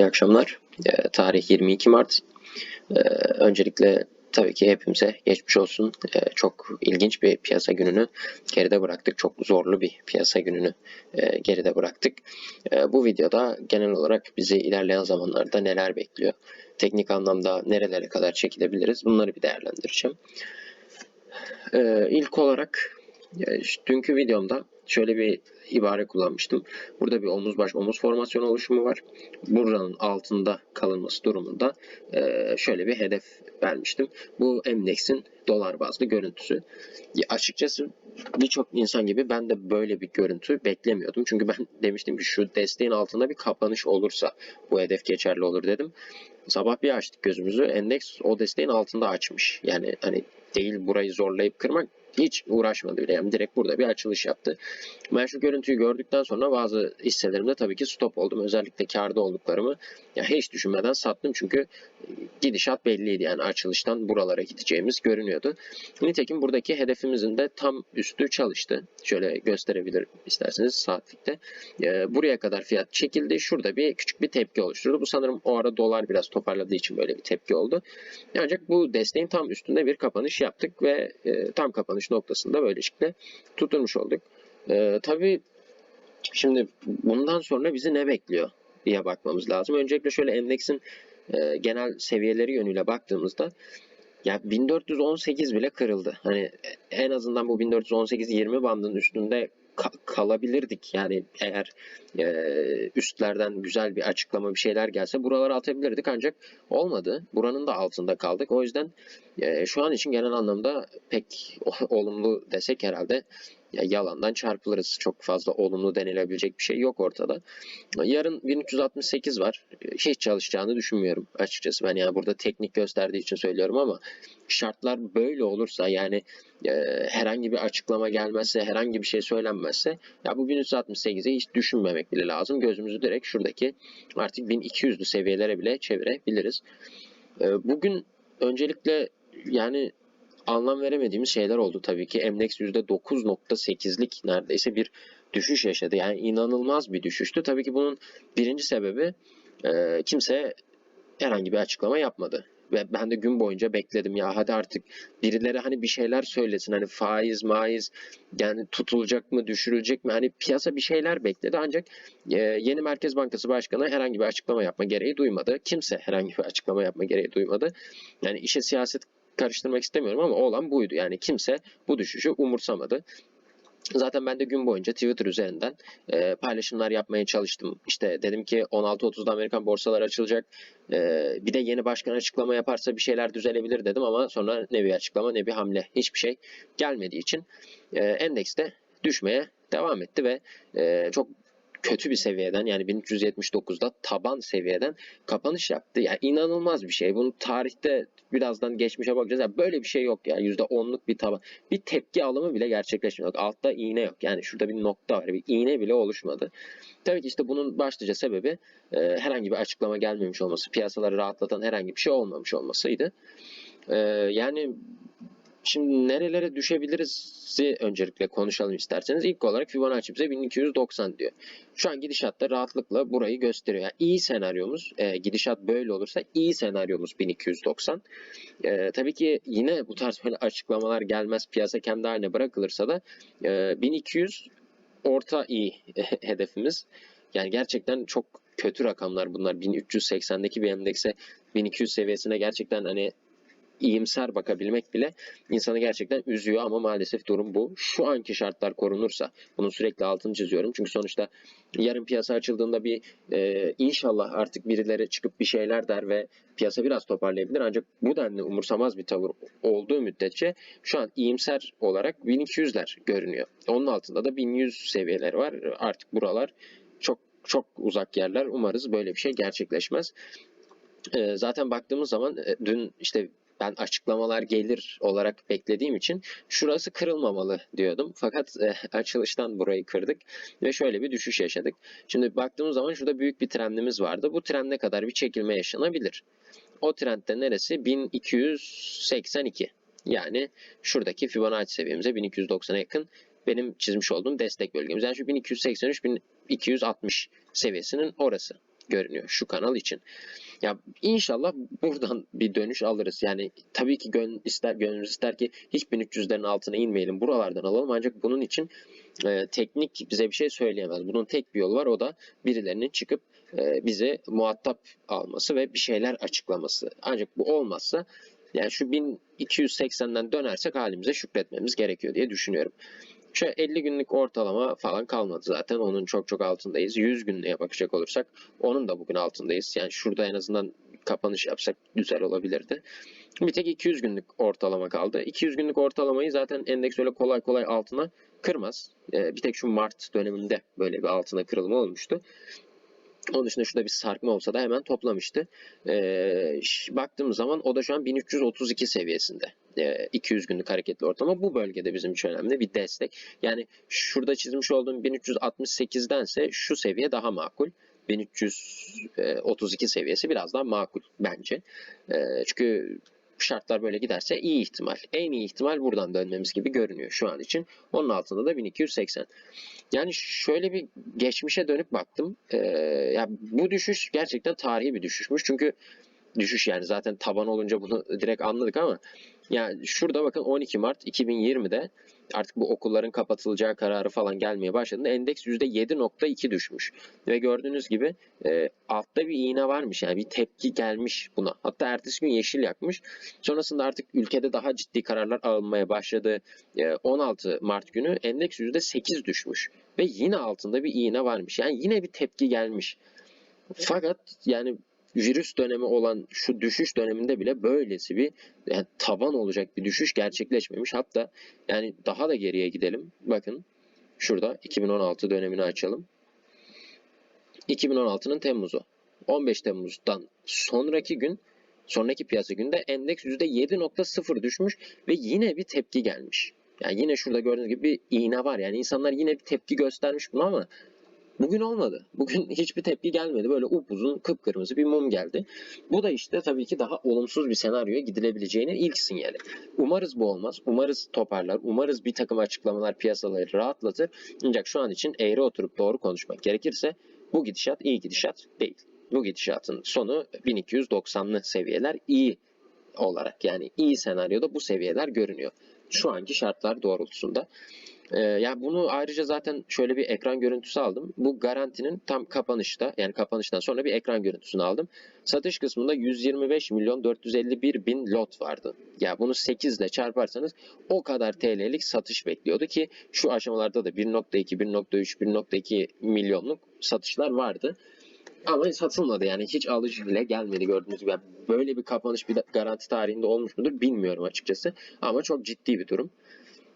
İyi akşamlar. Ee, tarih 22 Mart. Ee, öncelikle tabii ki hepimize geçmiş olsun. Ee, çok ilginç bir piyasa gününü geride bıraktık. Çok zorlu bir piyasa gününü e, geride bıraktık. Ee, bu videoda genel olarak bizi ilerleyen zamanlarda neler bekliyor? Teknik anlamda nerelere kadar çekilebiliriz? Bunları bir değerlendireceğim. Ee, ilk olarak e, dünkü videomda şöyle bir ibare kullanmıştım. Burada bir omuz baş omuz formasyon oluşumu var. Buranın altında kalınması durumunda e, şöyle bir hedef vermiştim. Bu endeksin dolar bazlı görüntüsü. Açıkçası birçok insan gibi ben de böyle bir görüntü beklemiyordum. Çünkü ben demiştim ki şu desteğin altında bir kapanış olursa bu hedef geçerli olur dedim. Sabah bir açtık gözümüzü. Endeks o desteğin altında açmış. Yani hani değil burayı zorlayıp kırmak hiç uğraşmadı bile. Yani direkt burada bir açılış yaptı. Ben şu görüntüyü gördükten sonra bazı hisselerimde tabii ki stop oldum. Özellikle karda olduklarımı ya hiç düşünmeden sattım çünkü gidişat belliydi. Yani açılıştan buralara gideceğimiz görünüyordu. Nitekim buradaki hedefimizin de tam üstü çalıştı. Şöyle gösterebilirim isterseniz saatlikte. Ee, buraya kadar fiyat çekildi. Şurada bir küçük bir tepki oluşturdu. Bu sanırım o ara dolar biraz toparladığı için böyle bir tepki oldu. Ancak bu desteğin tam üstünde bir kapanış yaptık ve e, tam kapanış noktasında böylelikle tutturmuş olduk. E, tabii şimdi bundan sonra bizi ne bekliyor diye bakmamız lazım. Öncelikle şöyle endeksin e, genel seviyeleri yönüyle baktığımızda ya 1418 bile kırıldı. Hani en azından bu 1418-20 bandının üstünde ka- kalabilirdik. Yani eğer e, üstlerden güzel bir açıklama bir şeyler gelse buralara atabilirdik ancak olmadı. Buranın da altında kaldık. O yüzden e, şu an için genel anlamda pek olumlu desek herhalde ya yalandan çarpılırız. Çok fazla olumlu denilebilecek bir şey yok ortada. Yarın 1368 var. Hiç çalışacağını düşünmüyorum açıkçası. Ben yani burada teknik gösterdiği için söylüyorum ama şartlar böyle olursa yani e, herhangi bir açıklama gelmezse, herhangi bir şey söylenmezse ya bu 1368'i hiç düşünmemek bile lazım. Gözümüzü direkt şuradaki artık 1200'lü seviyelere bile çevirebiliriz. E, bugün öncelikle yani anlam veremediğimiz şeyler oldu tabii ki. Endeks %9.8'lik neredeyse bir düşüş yaşadı. Yani inanılmaz bir düşüştü. Tabii ki bunun birinci sebebi e, kimse herhangi bir açıklama yapmadı. Ve ben de gün boyunca bekledim ya hadi artık birileri hani bir şeyler söylesin hani faiz maiz yani tutulacak mı düşürülecek mi hani piyasa bir şeyler bekledi ancak e, yeni Merkez Bankası Başkanı herhangi bir açıklama yapma gereği duymadı. Kimse herhangi bir açıklama yapma gereği duymadı. Yani işe siyaset karıştırmak istemiyorum ama olan buydu. Yani kimse bu düşüşü umursamadı. Zaten ben de gün boyunca Twitter üzerinden e, paylaşımlar yapmaya çalıştım. İşte dedim ki 16.30'da Amerikan borsaları açılacak. E, bir de yeni başkan açıklama yaparsa bir şeyler düzelebilir dedim ama sonra ne bir açıklama ne bir hamle hiçbir şey gelmediği için e, endekste düşmeye devam etti ve e, çok kötü bir seviyeden yani 1379'da taban seviyeden kapanış yaptı. Yani inanılmaz bir şey. Bunu tarihte birazdan geçmişe bakacağız. Yani böyle bir şey yok ya. %10'luk bir taban. Bir tepki alımı bile gerçekleşmiyor. Altta iğne yok. Yani şurada bir nokta var. Bir iğne bile oluşmadı. Tabii ki işte bunun başlıca sebebi e, herhangi bir açıklama gelmemiş olması. Piyasaları rahatlatan herhangi bir şey olmamış olmasıydı. E, yani Şimdi nerelere düşebiliriz öncelikle konuşalım isterseniz. İlk olarak Fibonacci bize 1290 diyor. Şu an gidişatta rahatlıkla burayı gösteriyor. Yani iyi senaryomuz, e, gidişat böyle olursa iyi senaryomuz 1290. E, tabii ki yine bu tarz böyle açıklamalar gelmez, piyasa kendi haline bırakılırsa da e, 1200 orta iyi hedefimiz. Yani gerçekten çok kötü rakamlar bunlar. 1380'deki bir endekse 1200 seviyesine gerçekten hani iyimser bakabilmek bile insanı gerçekten üzüyor ama maalesef durum bu. Şu anki şartlar korunursa, bunun sürekli altını çiziyorum. Çünkü sonuçta yarın piyasa açıldığında bir e, inşallah artık birileri çıkıp bir şeyler der ve piyasa biraz toparlayabilir. Ancak bu denli umursamaz bir tavır olduğu müddetçe şu an iyimser olarak 1200'ler görünüyor. Onun altında da 1100 seviyeleri var. Artık buralar çok çok uzak yerler. Umarız böyle bir şey gerçekleşmez. E, zaten baktığımız zaman e, dün işte ben açıklamalar gelir olarak beklediğim için şurası kırılmamalı diyordum. Fakat e, açılıştan burayı kırdık ve şöyle bir düşüş yaşadık. Şimdi baktığımız zaman şurada büyük bir trendimiz vardı. Bu trende kadar bir çekilme yaşanabilir. O trendde neresi? 1282. Yani şuradaki Fibonacci seviyemize 1290'a yakın benim çizmiş olduğum destek bölgemiz. Yani şu 1283-1260 seviyesinin orası. Görünüyor şu kanal için. Ya inşallah buradan bir dönüş alırız. Yani tabii ki gön ister gönlümüz ister ki hiç 1300'lerin altına inmeyelim. Buralardan alalım ancak bunun için e, teknik bize bir şey söyleyemez. Bunun tek bir yolu var o da birilerinin çıkıp e, bize muhatap alması ve bir şeyler açıklaması. Ancak bu olmazsa yani şu 1280'den dönersek halimize şükretmemiz gerekiyor diye düşünüyorum. Şu 50 günlük ortalama falan kalmadı zaten. Onun çok çok altındayız. 100 günlüğe bakacak olursak onun da bugün altındayız. Yani şurada en azından kapanış yapsak güzel olabilirdi. Bir tek 200 günlük ortalama kaldı. 200 günlük ortalamayı zaten endeks öyle kolay kolay altına kırmaz. Ee, bir tek şu Mart döneminde böyle bir altına kırılma olmuştu. Onun dışında şurada bir sarkma olsa da hemen toplamıştı. Ee, baktığımız zaman o da şu an 1332 seviyesinde. Ee, 200 günlük hareketli ortalama bu bölgede bizim için önemli bir destek. Yani şurada çizmiş olduğum 1368'dense şu seviye daha makul. 1332 seviyesi biraz daha makul bence. Ee, çünkü şartlar böyle giderse iyi ihtimal. En iyi ihtimal buradan dönmemiz gibi görünüyor şu an için. Onun altında da 1280. Yani şöyle bir geçmişe dönüp baktım. Ee, ya bu düşüş gerçekten tarihi bir düşüşmüş. Çünkü düşüş yani zaten taban olunca bunu direkt anladık ama yani şurada bakın 12 Mart 2020'de artık bu okulların kapatılacağı kararı falan gelmeye başladığında endeks %7.2 düşmüş. Ve gördüğünüz gibi e, altta bir iğne varmış yani bir tepki gelmiş buna. Hatta ertesi gün yeşil yakmış. Sonrasında artık ülkede daha ciddi kararlar alınmaya başladı. E, 16 Mart günü endeks %8 düşmüş. Ve yine altında bir iğne varmış. Yani yine bir tepki gelmiş. Fakat yani virüs dönemi olan şu düşüş döneminde bile böylesi bir yani taban olacak bir düşüş gerçekleşmemiş. Hatta yani daha da geriye gidelim. Bakın şurada 2016 dönemini açalım. 2016'nın Temmuz'u. 15 Temmuz'dan sonraki gün sonraki piyasa günde endeks %7.0 düşmüş ve yine bir tepki gelmiş. Yani yine şurada gördüğünüz gibi bir iğne var. Yani insanlar yine bir tepki göstermiş buna ama Bugün olmadı. Bugün hiçbir tepki gelmedi. Böyle upuzun kıpkırmızı bir mum geldi. Bu da işte tabii ki daha olumsuz bir senaryoya gidilebileceğinin ilk sinyali. Umarız bu olmaz. Umarız toparlar. Umarız bir takım açıklamalar piyasaları rahatlatır. Ancak şu an için eğri oturup doğru konuşmak gerekirse bu gidişat iyi gidişat değil. Bu gidişatın sonu 1290'lı seviyeler iyi olarak yani iyi senaryoda bu seviyeler görünüyor. Şu anki şartlar doğrultusunda. Ee, yani bunu ayrıca zaten şöyle bir ekran görüntüsü aldım. Bu garantinin tam kapanışta yani kapanıştan sonra bir ekran görüntüsünü aldım. Satış kısmında 125 milyon 451 bin lot vardı. Ya bunu 8 ile çarparsanız o kadar TL'lik satış bekliyordu ki şu aşamalarda da 1.2, 1.3, 1.2 milyonluk satışlar vardı. Ama satılmadı yani hiç alıcı bile gelmedi gördüğünüz gibi. Böyle bir kapanış bir garanti tarihinde olmuş mudur bilmiyorum açıkçası. Ama çok ciddi bir durum.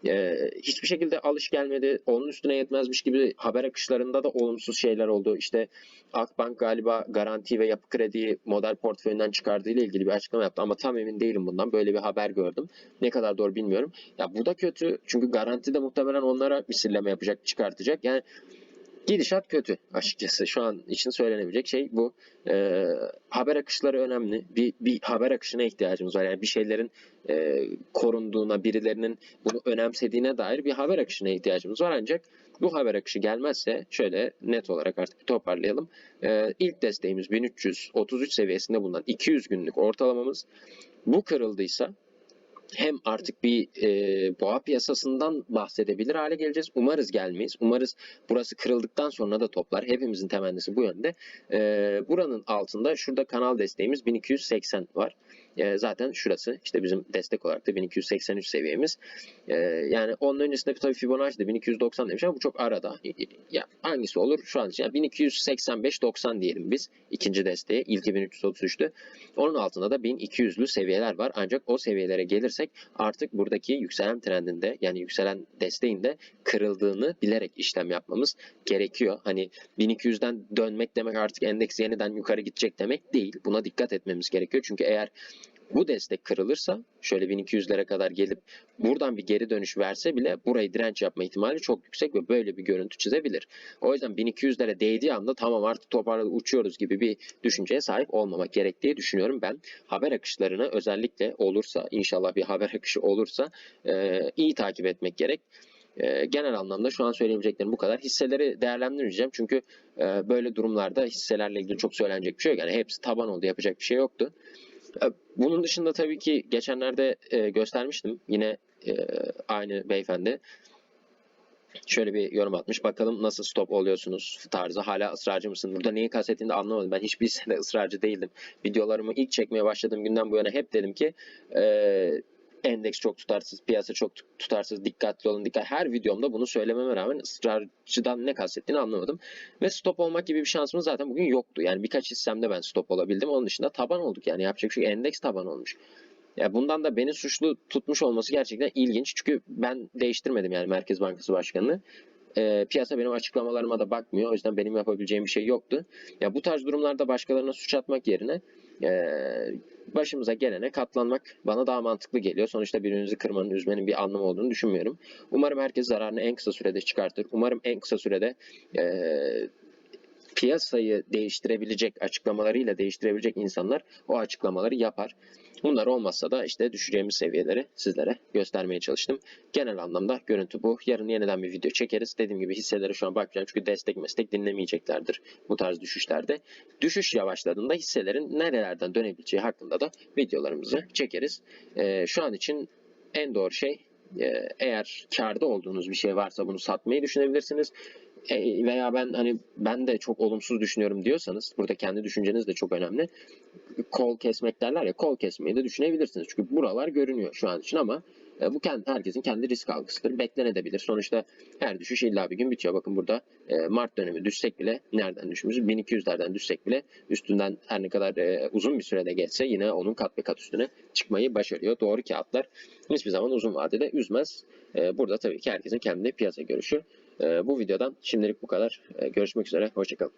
Ee, hiçbir şekilde alış gelmedi. Onun üstüne yetmezmiş gibi haber akışlarında da olumsuz şeyler oldu. İşte Akbank galiba garanti ve yapı krediyi model portföyünden çıkardığı ile ilgili bir açıklama yaptı ama tam emin değilim bundan. Böyle bir haber gördüm. Ne kadar doğru bilmiyorum. Ya bu da kötü. Çünkü garanti de muhtemelen onlara misilleme yapacak, çıkartacak. Yani Gidişat kötü açıkçası. Şu an için söylenebilecek şey bu. Ee, haber akışları önemli. Bir, bir haber akışına ihtiyacımız var. Yani bir şeylerin e, korunduğuna, birilerinin bunu önemsediğine dair bir haber akışına ihtiyacımız var. Ancak bu haber akışı gelmezse şöyle net olarak artık toparlayalım. Ee, ilk desteğimiz 1333 seviyesinde bulunan 200 günlük ortalamamız. Bu kırıldıysa hem artık bir e, boğa piyasasından bahsedebilir hale geleceğiz. Umarız gelmeyiz. Umarız burası kırıldıktan sonra da toplar. Hepimizin temennisi bu yönde. E, buranın altında şurada kanal desteğimiz 1280 var. E, zaten şurası işte bizim destek olarak da 1283 seviyemiz. E, yani onun öncesinde tabii Fibonacci de 1290 demiş ama bu çok arada. Ya hangisi olur? Şu an için yani 1285-90 diyelim biz ikinci desteğe. İlki 1333'tü. Onun altında da 1200'lü seviyeler var. Ancak o seviyelere gelirsek artık buradaki yükselen trendinde yani yükselen desteğinde kırıldığını bilerek işlem yapmamız gerekiyor. Hani 1200'den dönmek demek artık endeks yeniden yukarı gidecek demek değil. Buna dikkat etmemiz gerekiyor. Çünkü eğer bu destek kırılırsa şöyle 1200'lere kadar gelip buradan bir geri dönüş verse bile burayı direnç yapma ihtimali çok yüksek ve böyle bir görüntü çizebilir. O yüzden 1200'lere değdiği anda tamam artık toparladık uçuyoruz gibi bir düşünceye sahip olmamak gerektiği düşünüyorum ben. Haber akışlarını özellikle olursa inşallah bir haber akışı olursa e, iyi takip etmek gerek. E, genel anlamda şu an söyleyebileceklerim bu kadar. Hisseleri değerlendirmeyeceğim çünkü e, böyle durumlarda hisselerle ilgili çok söylenecek bir şey yok. Yani hepsi taban oldu yapacak bir şey yoktu. Bunun dışında tabii ki geçenlerde e, göstermiştim. Yine e, aynı beyefendi şöyle bir yorum atmış. Bakalım nasıl stop oluyorsunuz tarzı. Hala ısrarcı mısın? Burada neyi kastettiğini de anlamadım. Ben hiçbir sene ısrarcı değildim. Videolarımı ilk çekmeye başladığım günden bu yana hep dedim ki e, endeks çok tutarsız, piyasa çok tutarsız, dikkatli olun, dikkat. Her videomda bunu söylememe rağmen ısrarcıdan ne kastettiğini anlamadım. Ve stop olmak gibi bir şansımız zaten bugün yoktu. Yani birkaç hissemde ben stop olabildim. Onun dışında taban olduk. Yani yapacak şey. Endeks taban olmuş. Ya bundan da beni suçlu tutmuş olması gerçekten ilginç. Çünkü ben değiştirmedim yani Merkez Bankası Başkanı'nı. Ee, piyasa benim açıklamalarıma da bakmıyor. O yüzden benim yapabileceğim bir şey yoktu. Ya bu tarz durumlarda başkalarına suç atmak yerine e, başımıza gelene katlanmak bana daha mantıklı geliyor. Sonuçta birbirinizi kırmanın, üzmenin bir anlamı olduğunu düşünmüyorum. Umarım herkes zararını en kısa sürede çıkartır. Umarım en kısa sürede e, piyasayı değiştirebilecek açıklamalarıyla değiştirebilecek insanlar o açıklamaları yapar. Bunlar olmazsa da işte düşeceğimiz seviyeleri sizlere göstermeye çalıştım. Genel anlamda görüntü bu. Yarın yeniden bir video çekeriz. Dediğim gibi hisselere şu an bakacağım çünkü destek meslek dinlemeyeceklerdir bu tarz düşüşlerde. Düşüş yavaşladığında hisselerin nerelerden dönebileceği hakkında da videolarımızı çekeriz. Ee, şu an için en doğru şey e, eğer karda olduğunuz bir şey varsa bunu satmayı düşünebilirsiniz. E, veya ben hani ben de çok olumsuz düşünüyorum diyorsanız burada kendi düşünceniz de çok önemli. Kol kesmek derler ya kol kesmeyi de düşünebilirsiniz. Çünkü buralar görünüyor şu an için ama e, bu kendi, herkesin kendi risk algısıdır. Beklenebilir. Sonuçta her düşüş illa bir gün bitiyor. Bakın burada e, Mart dönemi düşsek bile nereden düşmüşüz? 1200'lerden düşsek bile üstünden her ne kadar uzun bir sürede geçse yine onun kat be kat üstüne çıkmayı başarıyor. Doğru kağıtlar hiçbir zaman uzun vadede üzmez. Burada tabii ki herkesin kendi piyasa görüşü. E, bu videodan şimdilik bu kadar. E, görüşmek üzere. Hoşçakalın.